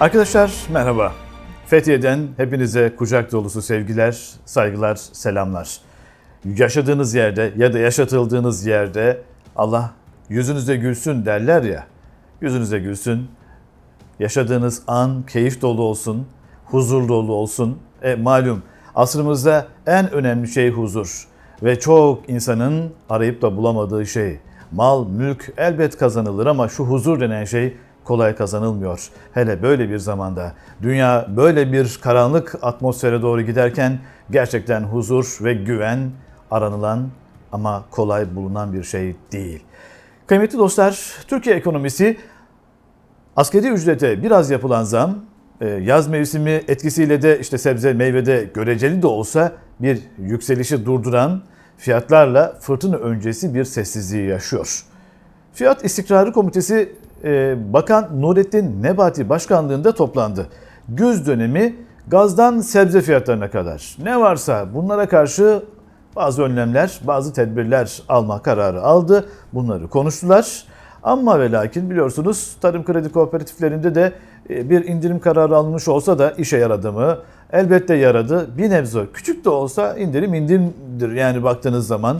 Arkadaşlar merhaba. Fethiye'den hepinize kucak dolusu sevgiler, saygılar, selamlar. Yaşadığınız yerde ya da yaşatıldığınız yerde Allah yüzünüze gülsün derler ya. Yüzünüze gülsün. Yaşadığınız an keyif dolu olsun, huzur dolu olsun. E, malum asrımızda en önemli şey huzur ve çok insanın arayıp da bulamadığı şey. Mal, mülk elbet kazanılır ama şu huzur denen şey kolay kazanılmıyor. Hele böyle bir zamanda dünya böyle bir karanlık atmosfere doğru giderken gerçekten huzur ve güven aranılan ama kolay bulunan bir şey değil. Kıymetli dostlar, Türkiye ekonomisi Askeri ücrete biraz yapılan zam e, yaz mevsimi etkisiyle de işte sebze meyvede göreceli de olsa bir yükselişi durduran fiyatlarla fırtına öncesi bir sessizliği yaşıyor. Fiyat İstikrarı Komitesi e, Bakan Nurettin Nebati başkanlığında toplandı. Güz dönemi gazdan sebze fiyatlarına kadar ne varsa bunlara karşı bazı önlemler, bazı tedbirler alma kararı aldı. Bunları konuştular. Ama ve lakin biliyorsunuz tarım kredi kooperatiflerinde de e, bir indirim kararı alınmış olsa da işe yaradı mı? Elbette yaradı. Bir nebze küçük de olsa indirim indirimdir yani baktığınız zaman.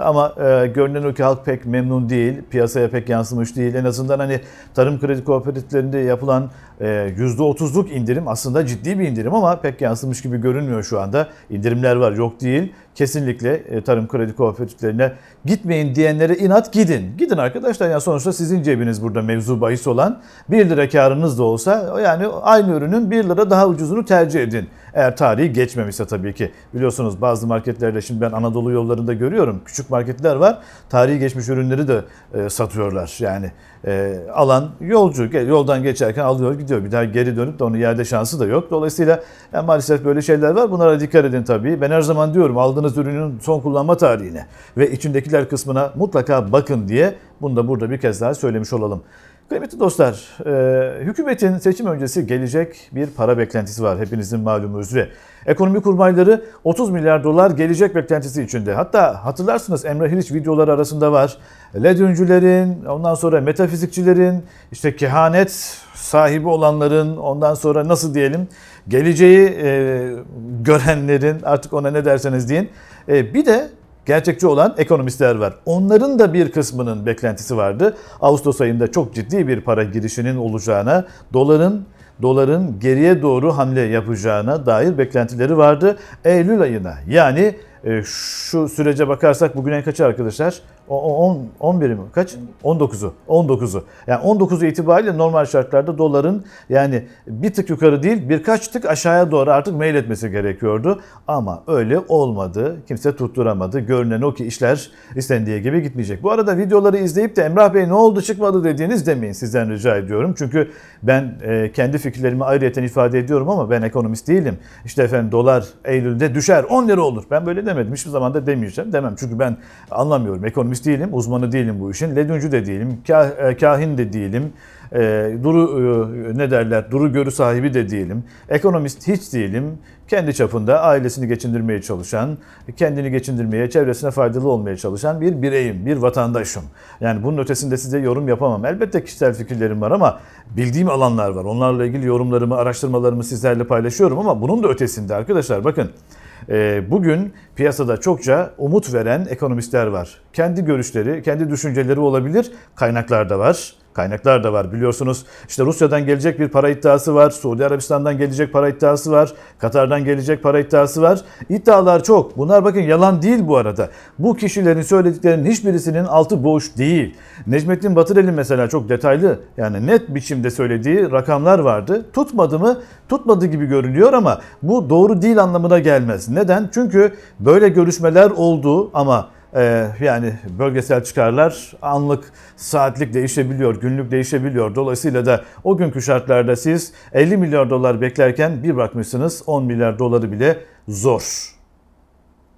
Ama e, görünen o ki halk pek memnun değil, piyasaya pek yansımış değil. En azından hani tarım kredi kooperatiflerinde yapılan e, %30'luk indirim aslında ciddi bir indirim ama pek yansımış gibi görünmüyor şu anda. İndirimler var, yok değil. Kesinlikle e, tarım kredi kooperatiflerine gitmeyin diyenlere inat gidin. Gidin arkadaşlar yani sonuçta sizin cebiniz burada mevzu bahis olan 1 lira karınız da olsa yani aynı ürünün 1 lira daha ucuzunu tercih edin. Eğer tarihi geçmemişse tabii ki. Biliyorsunuz bazı marketlerde şimdi ben Anadolu yollarında görüyorum. Küçük marketler var. Tarihi geçmiş ürünleri de e, satıyorlar. Yani e, alan yolcu yoldan geçerken alıyor gidiyor. Bir daha geri dönüp de onu yerde şansı da yok. Dolayısıyla yani maalesef böyle şeyler var. Bunlara dikkat edin tabii. Ben her zaman diyorum aldığınız ürünün son kullanma tarihine ve içindekiler kısmına mutlaka bakın diye bunu da burada bir kez daha söylemiş olalım. Kıymetli dostlar, e, hükümetin seçim öncesi gelecek bir para beklentisi var hepinizin malumu üzere. Ekonomi kurmayları 30 milyar dolar gelecek beklentisi içinde. Hatta hatırlarsınız Emre Hiliç videoları arasında var. Ledyöncülerin, ondan sonra metafizikçilerin, işte kehanet sahibi olanların, ondan sonra nasıl diyelim geleceği e, görenlerin artık ona ne derseniz deyin. E, bir de gerçekçi olan ekonomistler var. Onların da bir kısmının beklentisi vardı. Ağustos ayında çok ciddi bir para girişinin olacağına, doların doların geriye doğru hamle yapacağına dair beklentileri vardı. Eylül ayına yani e, şu sürece bakarsak bugün en kaçı arkadaşlar? 10 11 mi? Kaç? 19'u. 19'u. Yani 19'u itibariyle normal şartlarda doların yani bir tık yukarı değil birkaç tık aşağıya doğru artık meyletmesi gerekiyordu. Ama öyle olmadı. Kimse tutturamadı. Görünen o ki işler istendiği gibi gitmeyecek. Bu arada videoları izleyip de Emrah Bey ne oldu çıkmadı dediğiniz demeyin sizden rica ediyorum. Çünkü ben e, kendi fikirlerimi ayrıyeten ifade ediyorum ama ben ekonomist değilim. İşte efendim dolar Eylül'de düşer 10 lira olur. Ben böyle demedim. Hiçbir zaman da demeyeceğim. Demem. Çünkü ben anlamıyorum. Ekonomist değilim. Uzmanı değilim bu işin. Ledüncü de değilim. Kah, kahin de değilim. E, duru e, ne derler? Duru görü sahibi de değilim. Ekonomist hiç değilim. Kendi çapında ailesini geçindirmeye çalışan, kendini geçindirmeye, çevresine faydalı olmaya çalışan bir bireyim, bir vatandaşım. Yani bunun ötesinde size yorum yapamam. Elbette kişisel fikirlerim var ama bildiğim alanlar var. Onlarla ilgili yorumlarımı, araştırmalarımı sizlerle paylaşıyorum ama bunun da ötesinde arkadaşlar bakın. Bugün piyasada çokça umut veren ekonomistler var. Kendi görüşleri, kendi düşünceleri olabilir, kaynaklar da var. Kaynaklar da var biliyorsunuz. İşte Rusya'dan gelecek bir para iddiası var. Suudi Arabistan'dan gelecek para iddiası var. Katar'dan gelecek para iddiası var. İddialar çok. Bunlar bakın yalan değil bu arada. Bu kişilerin söylediklerinin hiçbirisinin altı boş değil. Necmettin Batırel'in mesela çok detaylı yani net biçimde söylediği rakamlar vardı. Tutmadı mı? Tutmadı gibi görünüyor ama bu doğru değil anlamına gelmez. Neden? Çünkü böyle görüşmeler oldu ama ee, yani bölgesel çıkarlar anlık, saatlik değişebiliyor, günlük değişebiliyor. Dolayısıyla da o günkü şartlarda siz 50 milyar dolar beklerken bir bakmışsınız 10 milyar doları bile zor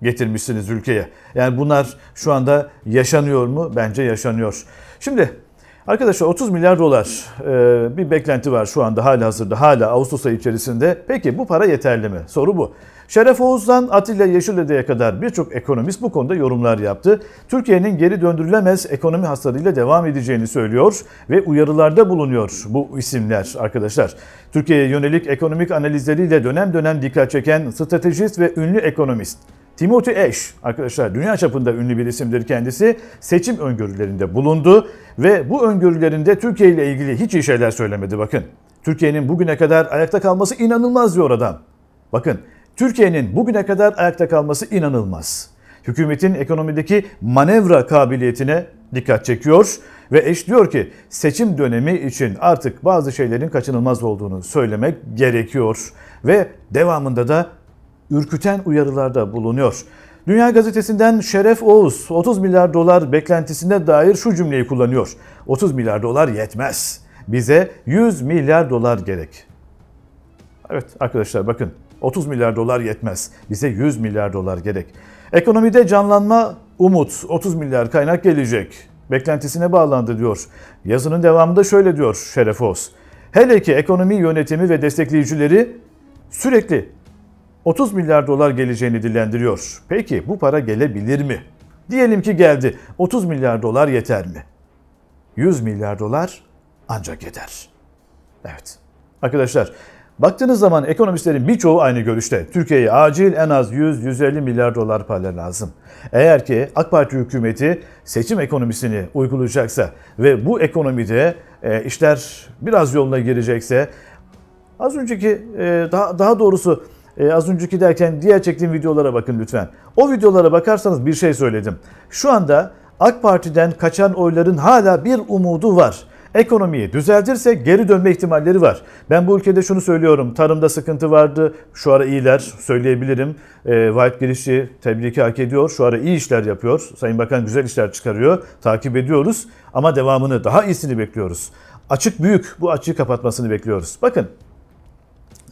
getirmişsiniz ülkeye. Yani bunlar şu anda yaşanıyor mu? Bence yaşanıyor. Şimdi Arkadaşlar 30 milyar dolar e, bir beklenti var şu anda hala hazırda hala Ağustos ayı içerisinde. Peki bu para yeterli mi? Soru bu. Şeref Oğuz'dan Atilla Yeşilede'ye kadar birçok ekonomist bu konuda yorumlar yaptı. Türkiye'nin geri döndürülemez ekonomi hasarıyla devam edeceğini söylüyor ve uyarılarda bulunuyor bu isimler arkadaşlar. Türkiye'ye yönelik ekonomik analizleriyle dönem dönem dikkat çeken stratejist ve ünlü ekonomist Timothy Ash arkadaşlar dünya çapında ünlü bir isimdir kendisi. Seçim öngörülerinde bulundu ve bu öngörülerinde Türkiye ile ilgili hiç iyi şeyler söylemedi bakın. Türkiye'nin bugüne kadar ayakta kalması inanılmaz diyor adam. Bakın Türkiye'nin bugüne kadar ayakta kalması inanılmaz. Hükümetin ekonomideki manevra kabiliyetine dikkat çekiyor ve eş diyor ki seçim dönemi için artık bazı şeylerin kaçınılmaz olduğunu söylemek gerekiyor ve devamında da ürküten uyarılarda bulunuyor. Dünya Gazetesi'nden Şeref Oğuz 30 milyar dolar beklentisine dair şu cümleyi kullanıyor. 30 milyar dolar yetmez. Bize 100 milyar dolar gerek. Evet arkadaşlar bakın 30 milyar dolar yetmez. Bize 100 milyar dolar gerek. Ekonomide canlanma umut 30 milyar kaynak gelecek. Beklentisine bağlandı diyor. Yazının devamında şöyle diyor Şeref Oğuz. Hele ki ekonomi yönetimi ve destekleyicileri sürekli 30 milyar dolar geleceğini dillendiriyor. Peki bu para gelebilir mi? Diyelim ki geldi. 30 milyar dolar yeter mi? 100 milyar dolar ancak yeter. Evet. Arkadaşlar baktığınız zaman ekonomistlerin birçoğu aynı görüşte. Türkiye'ye acil en az 100-150 milyar dolar para lazım. Eğer ki AK Parti hükümeti seçim ekonomisini uygulayacaksa ve bu ekonomide e, işler biraz yoluna girecekse az önceki e, daha, daha doğrusu e, az önceki derken diğer çektiğim videolara bakın lütfen. O videolara bakarsanız bir şey söyledim. Şu anda AK Parti'den kaçan oyların hala bir umudu var. Ekonomiyi düzeltirse geri dönme ihtimalleri var. Ben bu ülkede şunu söylüyorum. Tarımda sıkıntı vardı. Şu ara iyiler söyleyebilirim. E, Vahit Girişçi tebriki hak ediyor. Şu ara iyi işler yapıyor. Sayın Bakan güzel işler çıkarıyor. Takip ediyoruz. Ama devamını daha iyisini bekliyoruz. Açık büyük. Bu açığı kapatmasını bekliyoruz. Bakın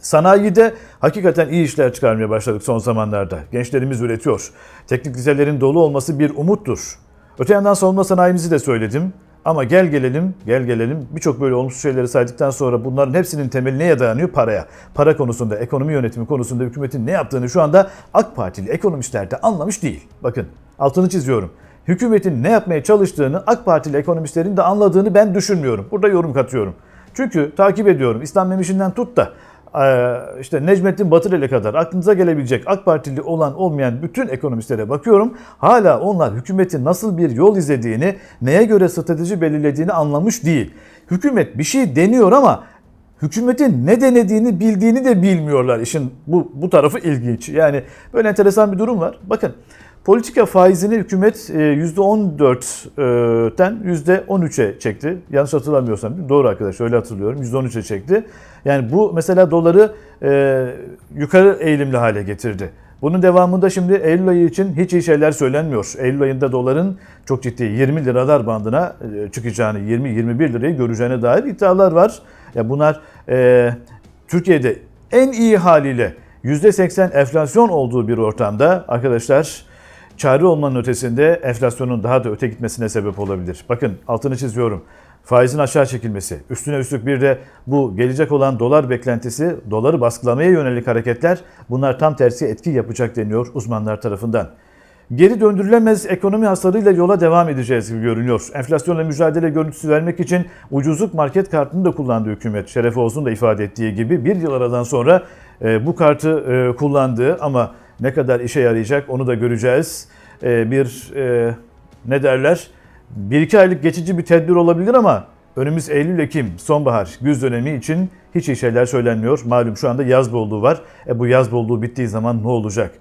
Sanayide hakikaten iyi işler çıkarmaya başladık son zamanlarda. Gençlerimiz üretiyor. Teknik liselerin dolu olması bir umuttur. Öte yandan savunma sanayimizi de söyledim. Ama gel gelelim, gel gelelim birçok böyle olumsuz şeyleri saydıktan sonra bunların hepsinin temeli neye dayanıyor? Paraya. Para konusunda, ekonomi yönetimi konusunda hükümetin ne yaptığını şu anda AK Partili ekonomistler de anlamış değil. Bakın altını çiziyorum. Hükümetin ne yapmaya çalıştığını AK Partili ekonomistlerin de anladığını ben düşünmüyorum. Burada yorum katıyorum. Çünkü takip ediyorum. İslam Memiş'inden tut da işte Necmettin Batırel'e kadar aklınıza gelebilecek AK Partili olan olmayan bütün ekonomistlere bakıyorum. Hala onlar hükümetin nasıl bir yol izlediğini, neye göre strateji belirlediğini anlamış değil. Hükümet bir şey deniyor ama hükümetin ne denediğini bildiğini de bilmiyorlar. İşin bu, bu tarafı ilginç. Yani böyle enteresan bir durum var. Bakın Politika faizini hükümet %14'ten %13'e çekti. Yanlış hatırlamıyorsam. Doğru arkadaş öyle hatırlıyorum. %13'e çekti. Yani bu mesela doları e, yukarı eğilimli hale getirdi. Bunun devamında şimdi Eylül ayı için hiç iyi şeyler söylenmiyor. Eylül ayında doların çok ciddi 20 liralar bandına e, çıkacağını, 20-21 lirayı göreceğine dair iddialar var. Ya bunlar e, Türkiye'de en iyi haliyle %80 enflasyon olduğu bir ortamda arkadaşlar çare olmanın ötesinde enflasyonun daha da öte gitmesine sebep olabilir. Bakın altını çiziyorum. Faizin aşağı çekilmesi, üstüne üstlük bir de bu gelecek olan dolar beklentisi, doları baskılamaya yönelik hareketler bunlar tam tersi etki yapacak deniyor uzmanlar tarafından. Geri döndürülemez ekonomi hasarıyla yola devam edeceğiz gibi görünüyor. Enflasyonla mücadele görüntüsü vermek için ucuzluk market kartını da kullandı hükümet. Şeref Oğuz'un da ifade ettiği gibi bir yıl aradan sonra e, bu kartı e, kullandı ama ne kadar işe yarayacak onu da göreceğiz. Ee, bir e, ne derler? Bir iki aylık geçici bir tedbir olabilir ama önümüz Eylül-Ekim, sonbahar, güz dönemi için hiç iyi şeyler söylenmiyor. Malum şu anda yaz bolluğu var. E bu yaz bolluğu bittiği zaman ne olacak?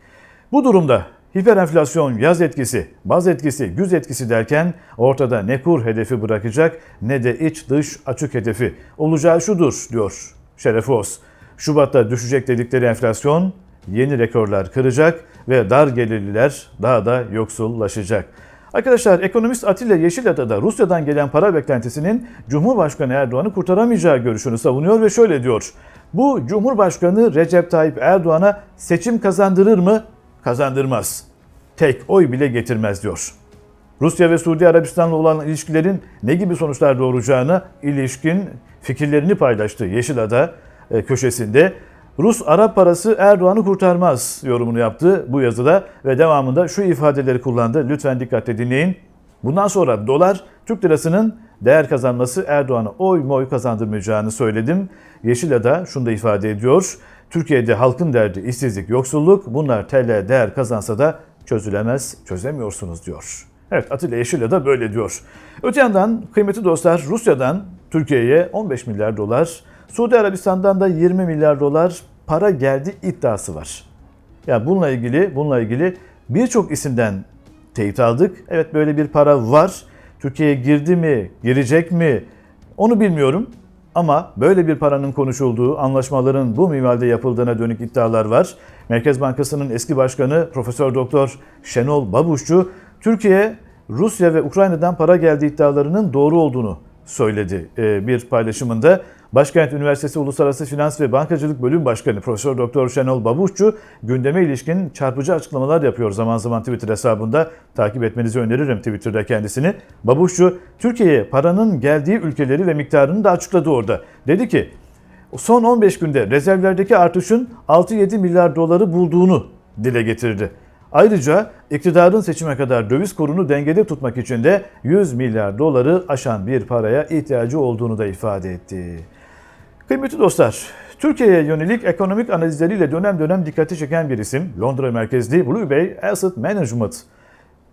Bu durumda hiperenflasyon, yaz etkisi, baz etkisi, güz etkisi derken ortada ne kur hedefi bırakacak ne de iç dış açık hedefi. Olacağı şudur diyor Şeref Oğuz. Şubat'ta düşecek dedikleri enflasyon yeni rekorlar kıracak ve dar gelirliler daha da yoksullaşacak. Arkadaşlar ekonomist Atilla Yeşilada da Rusya'dan gelen para beklentisinin Cumhurbaşkanı Erdoğan'ı kurtaramayacağı görüşünü savunuyor ve şöyle diyor. Bu Cumhurbaşkanı Recep Tayyip Erdoğan'a seçim kazandırır mı? Kazandırmaz. Tek oy bile getirmez diyor. Rusya ve Suudi Arabistan'la olan ilişkilerin ne gibi sonuçlar doğuracağına ilişkin fikirlerini paylaştı Yeşilada e, köşesinde. Rus Arap parası Erdoğan'ı kurtarmaz yorumunu yaptı bu yazıda ve devamında şu ifadeleri kullandı. Lütfen dikkatle dinleyin. Bundan sonra dolar Türk lirasının değer kazanması Erdoğan'a oy moy kazandırmayacağını söyledim. Yeşilada şunu da ifade ediyor. Türkiye'de halkın derdi işsizlik, yoksulluk bunlar TL değer kazansa da çözülemez, çözemiyorsunuz diyor. Evet Atilla Yeşilya da böyle diyor. Öte yandan kıymetli dostlar Rusya'dan Türkiye'ye 15 milyar dolar, Suudi Arabistan'dan da 20 milyar dolar para geldi iddiası var. Ya bununla ilgili bununla ilgili birçok isimden teyit aldık. Evet böyle bir para var. Türkiye'ye girdi mi, girecek mi onu bilmiyorum. Ama böyle bir paranın konuşulduğu, anlaşmaların bu minvalde yapıldığına dönük iddialar var. Merkez Bankası'nın eski başkanı Profesör Doktor Şenol Babuşçu, Türkiye, Rusya ve Ukrayna'dan para geldiği iddialarının doğru olduğunu söyledi e, bir paylaşımında. Başkent Üniversitesi Uluslararası Finans ve Bankacılık Bölüm Başkanı Profesör Doktor Şenol Babuşçu gündeme ilişkin çarpıcı açıklamalar yapıyor zaman zaman Twitter hesabında. Takip etmenizi öneririm Twitter'da kendisini. Babuşçu Türkiye'ye paranın geldiği ülkeleri ve miktarını da açıkladı orada. Dedi ki son 15 günde rezervlerdeki artışın 6-7 milyar doları bulduğunu dile getirdi. Ayrıca iktidarın seçime kadar döviz kurunu dengede tutmak için de 100 milyar doları aşan bir paraya ihtiyacı olduğunu da ifade etti. Kıymetli dostlar, Türkiye'ye yönelik ekonomik analizleriyle dönem dönem dikkati çeken bir isim, Londra merkezli Blue Bay Asset Management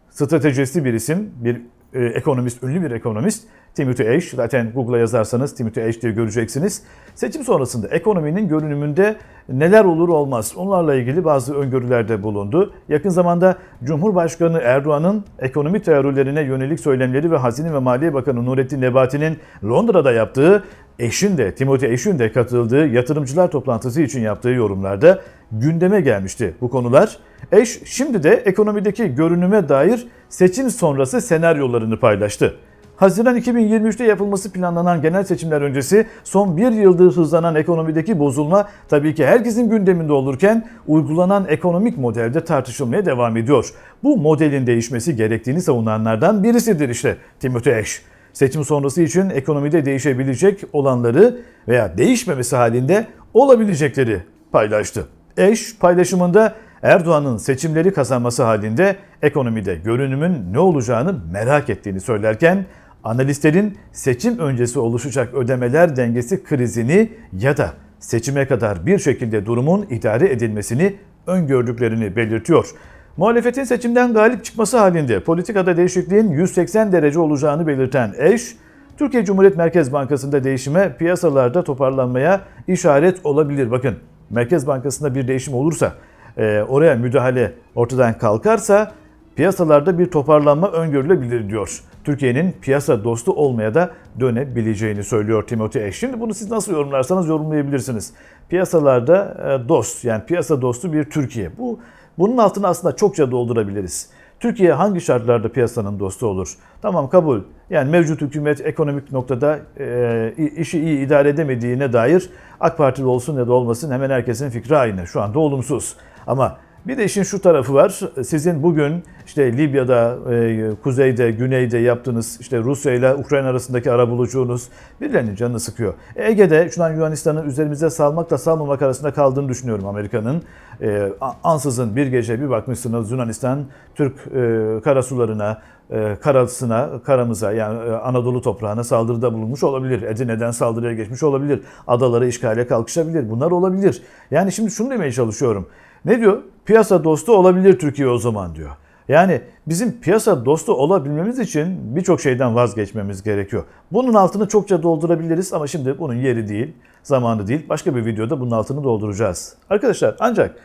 stratejisi bir isim, bir e, ekonomist, ünlü bir ekonomist. Timothy Ash, zaten Google'a yazarsanız Timothy Ash diye göreceksiniz. Seçim sonrasında ekonominin görünümünde neler olur olmaz onlarla ilgili bazı öngörülerde bulundu. Yakın zamanda Cumhurbaşkanı Erdoğan'ın ekonomi teorilerine yönelik söylemleri ve Hazine ve Maliye Bakanı Nurettin Nebati'nin Londra'da yaptığı eşin de Timothy Eş'in de katıldığı yatırımcılar toplantısı için yaptığı yorumlarda gündeme gelmişti bu konular. Eş şimdi de ekonomideki görünüme dair seçim sonrası senaryolarını paylaştı. Haziran 2023'te yapılması planlanan genel seçimler öncesi son bir yıldır hızlanan ekonomideki bozulma tabii ki herkesin gündeminde olurken uygulanan ekonomik modelde tartışılmaya devam ediyor. Bu modelin değişmesi gerektiğini savunanlardan birisidir işte Timothy Ash seçim sonrası için ekonomide değişebilecek olanları veya değişmemesi halinde olabilecekleri paylaştı. Eş paylaşımında Erdoğan'ın seçimleri kazanması halinde ekonomide görünümün ne olacağını merak ettiğini söylerken analistlerin seçim öncesi oluşacak ödemeler dengesi krizini ya da seçime kadar bir şekilde durumun idare edilmesini öngördüklerini belirtiyor. Muhalefetin seçimden galip çıkması halinde politikada değişikliğin 180 derece olacağını belirten eş, Türkiye Cumhuriyet Merkez Bankası'nda değişime, piyasalarda toparlanmaya işaret olabilir. Bakın Merkez Bankası'nda bir değişim olursa, e, oraya müdahale ortadan kalkarsa piyasalarda bir toparlanma öngörülebilir diyor. Türkiye'nin piyasa dostu olmaya da dönebileceğini söylüyor Timothy Ash. Şimdi bunu siz nasıl yorumlarsanız yorumlayabilirsiniz. Piyasalarda e, dost yani piyasa dostu bir Türkiye. Bu bunun altını aslında çokça doldurabiliriz. Türkiye hangi şartlarda piyasanın dostu olur? Tamam kabul. Yani mevcut hükümet ekonomik noktada e, işi iyi idare edemediğine dair AK Partili olsun ya da olmasın hemen herkesin fikri aynı. Şu anda olumsuz. Ama bir de işin şu tarafı var. Sizin bugün işte Libya'da, e, kuzeyde, güneyde yaptığınız işte Rusya ile Ukrayna arasındaki arabuluculuğunuz birilerinin canını sıkıyor. Ege'de şu an Yunanistan'ın üzerimize salmakla salmamak arasında kaldığını düşünüyorum Amerika'nın. E, ansızın bir gece bir bakmışsınız Yunanistan Türk e, karasularına, e, karasına, karamıza yani Anadolu toprağına saldırıda bulunmuş olabilir. Edirne'den saldırıya geçmiş olabilir. Adaları işgale kalkışabilir. Bunlar olabilir. Yani şimdi şunu demeye çalışıyorum. Ne diyor? Piyasa dostu olabilir Türkiye o zaman diyor. Yani bizim piyasa dostu olabilmemiz için birçok şeyden vazgeçmemiz gerekiyor. Bunun altını çokça doldurabiliriz ama şimdi bunun yeri değil, zamanı değil. Başka bir videoda bunun altını dolduracağız. Arkadaşlar ancak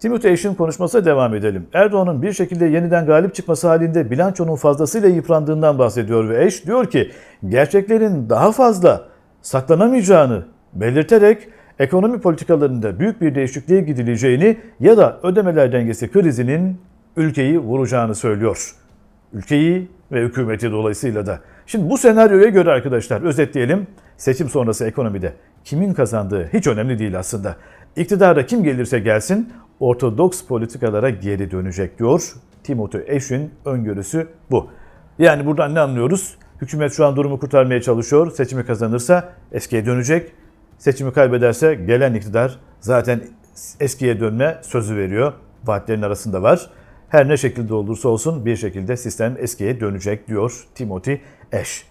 Timothy Ash'in konuşmasına devam edelim. Erdoğan'ın bir şekilde yeniden galip çıkması halinde bilançonun fazlasıyla yıprandığından bahsediyor ve Ash diyor ki gerçeklerin daha fazla saklanamayacağını belirterek ekonomi politikalarında büyük bir değişikliğe gidileceğini ya da ödemeler dengesi krizinin ülkeyi vuracağını söylüyor. Ülkeyi ve hükümeti dolayısıyla da. Şimdi bu senaryoya göre arkadaşlar özetleyelim. Seçim sonrası ekonomide kimin kazandığı hiç önemli değil aslında. İktidara kim gelirse gelsin ortodoks politikalara geri dönecek diyor. Timothy Ash'in öngörüsü bu. Yani buradan ne anlıyoruz? Hükümet şu an durumu kurtarmaya çalışıyor. Seçimi kazanırsa eskiye dönecek. Seçimi kaybederse gelen iktidar zaten eskiye dönme sözü veriyor. Vaatlerin arasında var. Her ne şekilde olursa olsun bir şekilde sistem eskiye dönecek diyor Timothy Ash.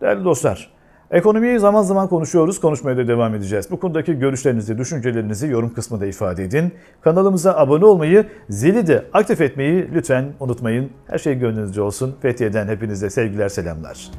Değerli dostlar, ekonomiyi zaman zaman konuşuyoruz, konuşmaya da devam edeceğiz. Bu konudaki görüşlerinizi, düşüncelerinizi yorum kısmında ifade edin. Kanalımıza abone olmayı, zili de aktif etmeyi lütfen unutmayın. Her şey gönlünüzce olsun. Fethiye'den hepinize sevgiler, selamlar.